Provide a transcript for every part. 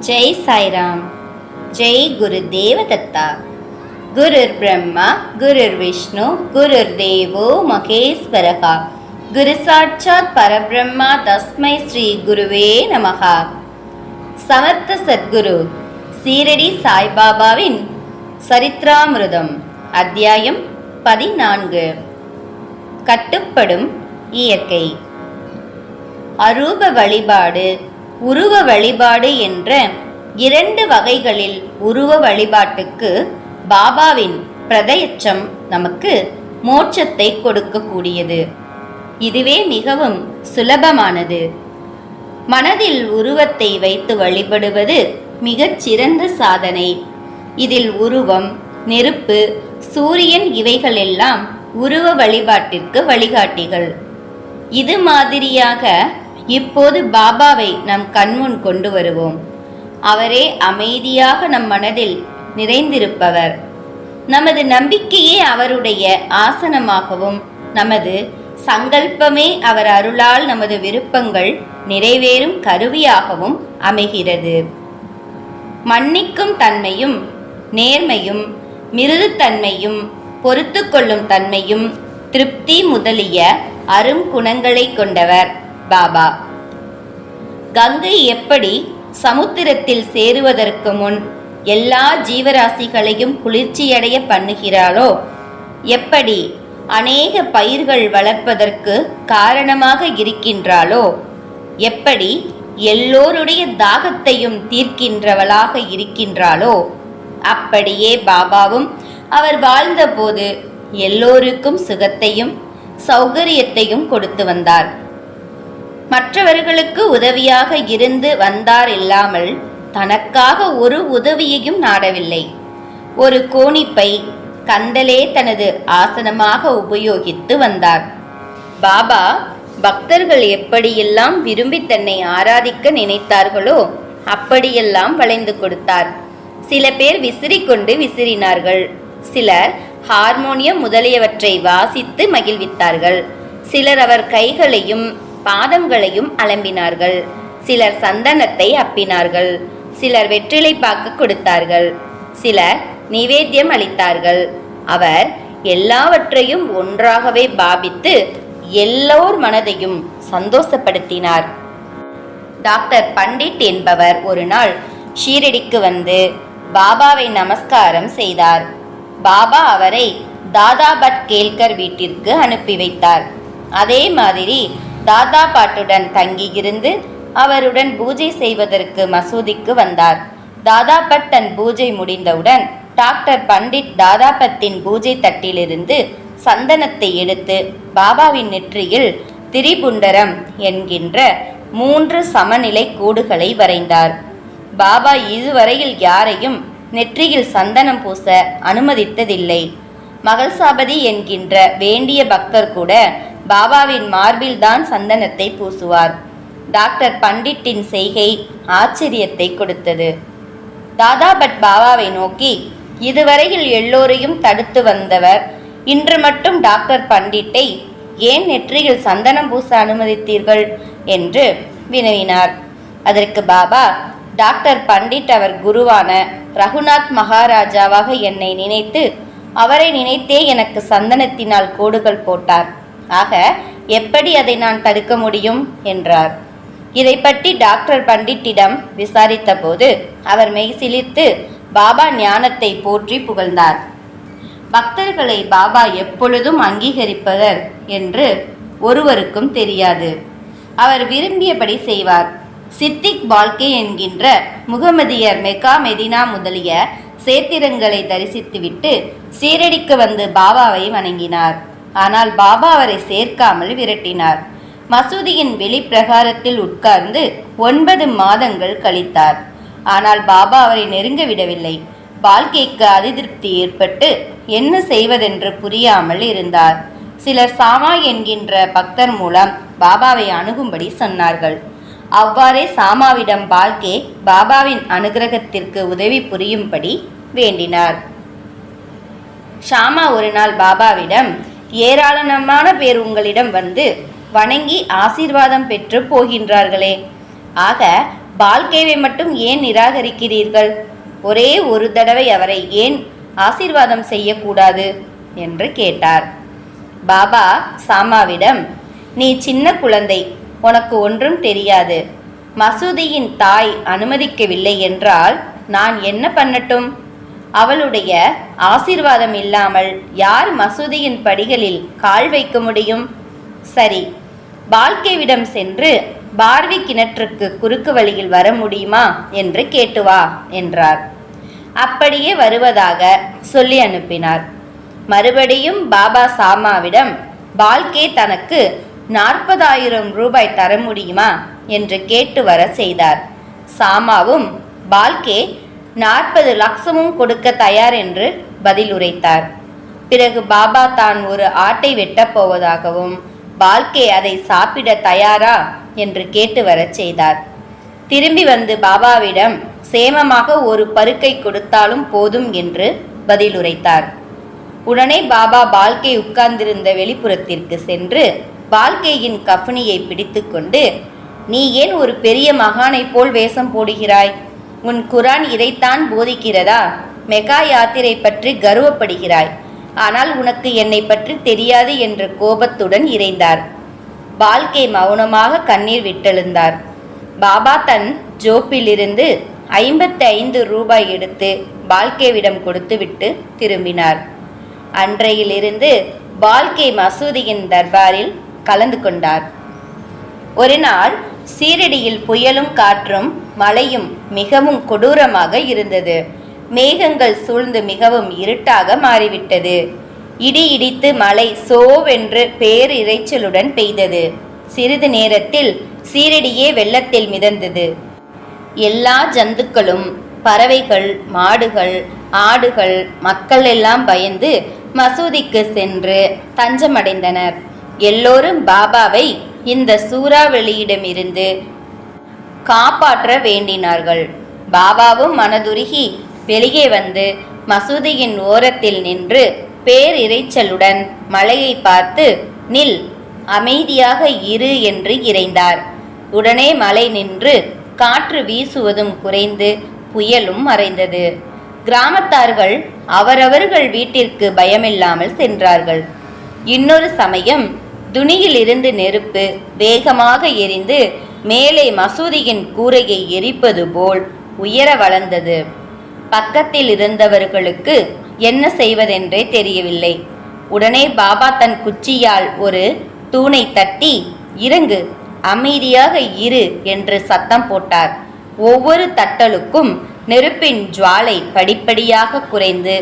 ஜெய் சாய்ராம். ஜெய் குரு தேவதத்தா. குருர் பிரம்மா குருர் விஷ்ணு குருர் தேவோ மகேஸ்வரகா. குரு சாட்சாத் பரபிரம்மா தஸ்மை ஸ்ரீ குருவே நமகா. சமர்த்த சத்குரு சீரடி சாய்பாபாவின் சரித்ராமிருதம் அத்தியாயம் பதினான்கு. கட்டுப்படும் இயற்கை. அரூப வழிபாடு. உருவ வழிபாடு என்ற இரண்டு வகைகளில் உருவ வழிபாட்டுக்கு பாபாவின் பிரதயச்சம் நமக்கு மோட்சத்தை கொடுக்கக்கூடியது. இதுவே மிகவும் சுலபமானது. மனதில் உருவத்தை வைத்து வழிபடுவது மிகச் சிறந்த சாதனை. இதில் உருவம் நெருப்பு சூரியன் இவைகளெல்லாம் உருவ வழிபாட்டிற்கு வழிகாட்டிகள். இது மாதிரியாக இப்போது பாபாவை நம் கண்முன் கொண்டு வருவோம் அவரே அமைதியாக நம் மனதில் நிறைந்திருப்பவர். நமது நம்பிக்கையே அவருடைய ஆசனமாகவும் நமது சங்கல்பமே அவர் அருளால் நமது விருப்பங்கள் நிறைவேறும் கருவியாகவும் அமைகிறது. மன்னிக்கும் தன்மையும் நேர்மையும் மிருதுத்தன்மையும் பொறுத்து கொள்ளும் தன்மையும் திருப்தி முதலிய அரும் குணங்களை கொண்டவர். பாபா. கங்கை எப்படி சமுத்திரத்தில் சேருவதற்கு முன் எல்லா ஜீவராசிகளையும் குளிர்ச்சியடைய பண்ணுகிறாளோ? எப்படி அநேக பயிர்கள் வளர்ப்பதற்கு காரணமாக இருக்கின்றாளோ? எப்படி எல்லோருடைய தாகத்தையும் தீர்க்கின்றவளாக இருக்கின்றாளோ? அப்படியே பாபாவும் அவர் வாழ்ந்தபோது எல்லோருக்கும் சுகத்தையும் சௌகரியத்தையும் கொடுத்து வந்தார். மற்றவர்களுக்கு உதவியாக இருந்து வந்தார் இல்லாமல் தனக்காக ஒரு உதவியையும் நாடவில்லை. ஒரு கோணிப்பை கந்தலே தனது ஆசனமாக உபயோகித்து வந்தார். பாபா பக்தர்கள் எப்படியெல்லாம் விரும்பி தன்னை ஆராதிக்க நினைத்தார்களோ அப்படியெல்லாம் வளைந்து கொடுத்தார். சில பேர் விசிறிக்கொண்டு விசிறினார்கள். சிலர் ஹார்மோனியம் முதலியவற்றை வாசித்து மகிழ்வித்தார்கள். சிலர் அவர் கைகளையும் பாதங்களையும் அலம்பினார்கள். சிலர் சந்தனத்தை அப்பினார்கள். சிலர் வெற்றிலை பாக்கு கொடுத்தார்கள். சிலர் நிவேத்தியம் அளித்தார்கள். அவர் எல்லாவற்றையும் ஒன்றாகவே பாபித்து எல்லோர் மனதையும் சந்தோஷப்படுத்தினார். டாக்டர் பண்டிட் என்பவர் ஒரு நாள் ஷீரடிக்கு வந்து பாபாவை நமஸ்காரம் செய்தார். பாபா அவரை தாதா பட் கேல்கர் வீட்டிற்கு அனுப்பி வைத்தார். அதே மாதிரி தாதா பாட்டுடன் தங்கியிருந்து அவருடன் பூஜை செய்வதற்கு மசூதிக்கு வந்தார். தாதா பட் தன் பூஜை முடிந்தவுடன் டாக்டர் பண்டிட் தாதாபத்தின் பூஜை தட்டிலிருந்து சந்தனத்தை எடுத்து பாபாவின் நெற்றியில் திரிபுண்டரம் என்கின்ற மூன்று சமநிலை கோடுகளை வரைந்தார். பாபா இதுவரையில் யாரையும் நெற்றியில் சந்தனம் பூச அனுமதித்ததில்லை. மகள்சாபதி என்கின்ற வேண்டிய பக்தர் கூட பாபாவின் மார்பில்தான் சந்தனத்தை பூசுவார். டாக்டர் பண்டிட்டின் செய்கை ஆச்சரியத்தை கொடுத்தது. தாதா பட் பாபாவை நோக்கி இதுவரையில் எல்லோரையும் தடுத்து வந்தவர் இன்று மட்டும் டாக்டர் பண்டிட்டை ஏன் நெற்றியில் சந்தனம் பூச அனுமதித்தீர்கள்? என்று வினவினார். அதற்கு பாபா டாக்டர் பண்டிட் அவர் குருவான ரகுநாத் மகாராஜாவாக என்னை நினைத்து அவரை நினைத்தே எனக்கு சந்தனத்தினால் கோடுகள் போட்டார். ஆக எப்படி அதை நான் தடுக்க முடியும்? என்றார். இதை பற்றி டாக்டர் பண்டிட்டிடம் விசாரித்தபோது அவர் மெய்சிலிர்த்து பாபா ஞானத்தை போற்றி புகழ்ந்தார். பக்தர்களை பாபா எப்பொழுதும் அங்கீகரிப்பவர் என்று ஒருவருக்கும் தெரியாது. அவர் விரும்பியபடி செய்வார். சித்திக் பால்கே என்கின்ற முகமதியர் மெக்கா மெதினா முதலிய சேத்திரங்களை தரிசித்துவிட்டு சீரடிக்கு வந்து பாபாவை வணங்கினார். ஆனால் பாபா அவரை சேர்க்காமல் விரட்டினார். மசூதியின் வெளிப்பிரகாரத்தில் உட்கார்ந்து ஒன்பது மாதங்கள் கழித்தார். ஆனால் பாபா அவரை நெருங்க விடவில்லை பால்கேக்கு அதிருப்தி ஏற்பட்டு என்ன செய்வதென்று புரியாமல் இருந்தார். சிலர் சாமா என்கின்ற பக்தர் மூலம் பாபாவை அணுகும்படி சொன்னார்கள். அவ்வாறே சாமாவிடம் பால்கே பாபாவின் அனுகிரகத்திற்கு உதவி புரியும்படி வேண்டினார். ஷாமா ஒரு நாள் பாபாவிடம் ஏராளமான பேர் உங்களிடம் வந்து வணங்கி ஆசீர்வாதம் பெற்று போகின்றார்களே. ஆக பால்கேவை மட்டும் ஏன் நிராகரிக்கிறீர்கள்? ஒரே ஒரு தடவை அவரை ஏன் ஆசீர்வாதம் செய்யக்கூடாது? என்று கேட்டார். பாபா சாமாவிடம் நீ சின்ன குழந்தை உனக்கு ஒன்றும் தெரியாது. மசூதியின் தாய் அனுமதிக்கவில்லை என்றால் நான் என்ன பண்ணட்டும்? அவளுடைய ஆசீர்வாதம் இல்லாமல் யார் மசூதியின் படிகளில் கால் வைக்க முடியும்? சரி பால்கேவிடம் சென்று பார்வி கிணற்றுக்கு குறுக்கு வழியில் வர முடியுமா என்று கேட்டு வா என்றார். அப்படியே வருவதாக சொல்லி அனுப்பினார். மறுபடியும் பாபா சாமாவிடம் பால்கே தனக்கு நாற்பதாயிரம் ரூபாய் தர முடியுமா? என்று கேட்டு வர செய்தார். சாமாவும் பால்கே நாற்பது லட்சமும் கொடுக்க தயார் என்று பதில் உரைத்தார். பிறகு பாபா தான் ஒரு ஆட்டை வெட்டப் போவதாகவும் பால்கே அதை சாப்பிட தயாரா என்று கேட்டு வரச் செய்தார். திரும்பி வந்து பாபாவிடம் சேமமாக ஒரு பருக்கை கொடுத்தாலும் போதும் என்று பதில் உரைத்தார். உடனே பாபா பால்கே உட்கார்ந்திருந்த வெளிப்புறத்திற்கு சென்று பால்கேயின் கஃபனியை பிடித்துக்கொண்டு நீ ஏன் ஒரு பெரிய மகானைப் போல் வேஷம் போடுகிறாய்? உன் குரான் இதைத்தான் போதிக்கிறதா? மெகா யாத்திரை பற்றி கர்வப்படுகிறாய். ஆனால் உனக்கு என்னை பற்றி தெரியாது என்ற கோபத்துடன் இறைந்தார். பால்கே மௌனமாக கண்ணீர் விட்டெழுந்தார். பாபா தன் ஜோப்பிலிருந்து ஐம்பத்தி ஐந்து ரூபாய் எடுத்து பால்கேவிடம் கொடுத்துவிட்டு திரும்பினார். அன்றையிலிருந்து பால்கே மசூதியின் தர்பாரில் கலந்து கொண்டார். ஒரு நாள் சீரடியில் புயலும் காற்றும் மழையும் மிகவும் கொடூரமாக இருந்தது. மேகங்கள் சூழ்ந்து மிகவும் இருட்டாக மாறிவிட்டது. இடி இடித்து மழை சோவென்று பேரிரைச்சலுடன் பெய்தது. சிறிது நேரத்தில் சீரடியே வெள்ளத்தில் மிதந்தது. எல்லா ஜந்துக்களும் பறவைகள் மாடுகள் ஆடுகள் மக்கள் எல்லாம் பயந்து மசூதிக்கு சென்று தஞ்சமடைந்தனர். எல்லோரும் பாபாவை இந்த சூறாவளியிடமிருந்து காப்பாற்ற வேண்டினார்கள். பாபாவும் மனதுருகி வெளியே வந்து மசூதியின் ஓரத்தில் நின்று பேரிரைச்சலுடன் மலையை பார்த்து நில் அமைதியாக இரு என்று இறைந்தார். உடனே மலை நின்று காற்று வீசுவதும் குறைந்து புயலும் மறைந்தது. கிராமத்தார்கள் அவரவர்கள் வீட்டிற்கு பயமில்லாமல் சென்றார்கள். இன்னொரு சமயம் துணியிலிருந்து நெருப்பு வேகமாக எரிந்து மேலே மசூதியின் கூரையை எரிப்பது போல் உயர வளர்ந்தது. பக்கத்தில் இருந்தவர்களுக்கு என்ன செய்வதென்றே தெரியவில்லை. உடனே பாபா தன் குச்சியால் ஒரு தூணை தட்டி இறங்கு அமைதியாக இரு என்று சத்தம் போட்டார். ஒவ்வொரு தட்டலுக்கும் நெருப்பின் ஜுவாலை படிப்படியாக குறைந்து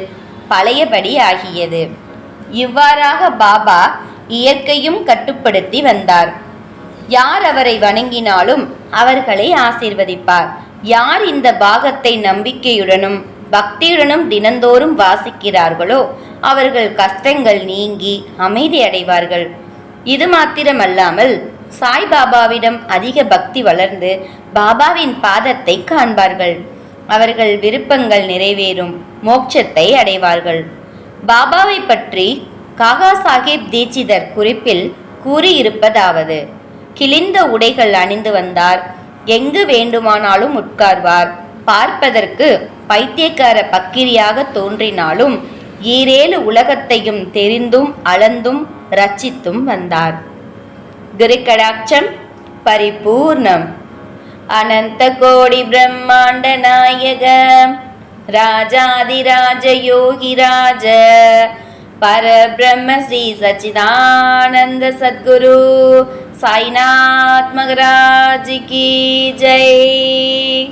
பழையபடி ஆகியது. இவ்வாறாக பாபா இயற்கையும் கட்டுப்படுத்தி வந்தார். யார் அவரை வணங்கினாலும் அவர்களை ஆசீர்வதிப்பார். யார் இந்த பாகத்தை நம்பிக்கையுடனும் பக்தியுடனும் தினந்தோறும் வாசிக்கிறார்களோ அவர்கள் கஷ்டங்கள் நீங்கி அமைதி அடைவார்கள். இது மாத்திரமல்லாமல் சாய்பாபாவிடம் அதிக பக்தி வளர்ந்து பாபாவின் பாதத்தை காண்பார்கள். அவர்கள் விருப்பங்கள் நிறைவேறும் மோட்சத்தை அடைவார்கள். பாபாவை பற்றி காகா சாஹேப் தீட்சிதர் குறிப்பில் கூறியிருப்பதாவது. கிழிந்த உடைகள் அணிந்து வந்தார். எங்கு வேண்டுமானாலும் உட்கார்வார். பார்ப்பதற்கு பைத்தியக்கார பக்கிரியாக தோன்றினாலும் ஈரேழு உலகத்தையும் தெரிந்தும் அளந்தும் ரச்சித்தும் வந்தார். குருக்கடாட்சம் பரிபூர்ணம். அனந்த கோடி பிரம்மாண்ட நாயக ராஜாதிராஜ யோகிராஜ. பரபிரம்ம ஸ்ரீ சச்சிதானந்த சத்குரு. சாய்நாத் மகராஜ் கி ஜெய்.